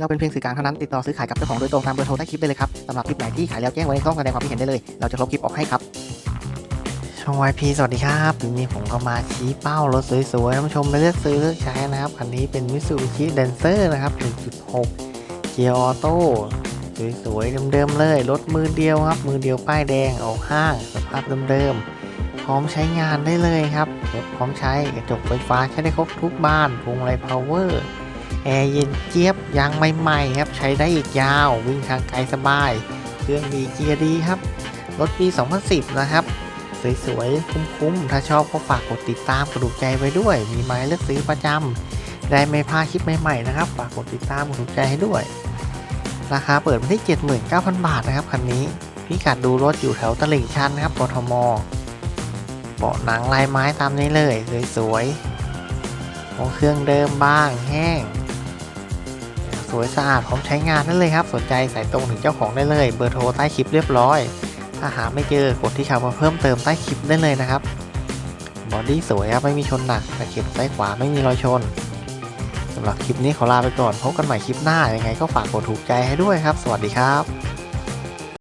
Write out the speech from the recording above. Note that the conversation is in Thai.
เราเป็นเพียงสื่อกลางเท่านั้นติดต่อซื้อขายกับเจ้าของโดยตรงตามเบอร์โทรใต้คลิปได้เลยครับสำหรับคลิปไหนที่ขายแล้วแจ้งไว้ในช่องแสดงความคิดเห็นได้เลย เราจะลบคลิปออกให้ครับช่อง YP สวัสดีครับวันนี้ผมก็มาชี้เป้ารถสวยๆท่านผู้ชมไปเลือกซื้อเลือกใช้นะครับคันนี้เป็น Mitsubishi Lancer นะครับ 1.6 เกียร์ออโต้สวยๆเดิมๆเลยรถมือเดียวครับ มือเดียวป้ายแดงออกห้างสภาพเดิมๆพร้อมใช้งานได้เลยครับรถพร้อมใช้กระจกไฟฟ้าใช้ได้ครบทุกบ้านพวงมาลัยพาวเวอร์ แอร์เย็นเจี๊ยบยางใหม่ๆครับใช้ได้อีกยาว วิ่งทางไกลสบาย เครื่องดีเกียร์ดีครับ รถปี 2010 นะครับ สวยๆ คุ้มๆ ถ้าชอบก็ฝากกดติดตามกดถูกใจไว้ด้วย มีไม้เลือกซื้อประจำได้ไม่พลาดคลิปใหม่ๆนะครับ ฝากกดติดตามกดถูกใจให้ด้วย ราคาเปิดมาที่ 79,000 บาทนะครับคันนี้พิกัดดูรถอยู่แถวตลิ่งชันนะครับกทมเบาะหนังลายไม้ตามนี้เลยสวยๆของเครื่องเดิมบ้างแห้ง สวยสะอาดพร้อมใช้งานได้เลยครับ สนใจใส่ตรงถึงเจ้าของได้เลย เบอร์โทรใต้คลิปเรียบร้อย ถ้าหาไม่เจอกดที่คำมาเพิ่มเติมใต้คลิปได้เลยนะครับบอดี้สวยครับไม่มีชนหนักแต่เข็มซ้ายขวาไม่มีรอยชนสำหรับคลิปนี้ขอลาไปก่อนพบกันใหม่คลิปหน้ายังไงก็ฝากกดถูกใจให้ด้วยครับ สวัสดีครับ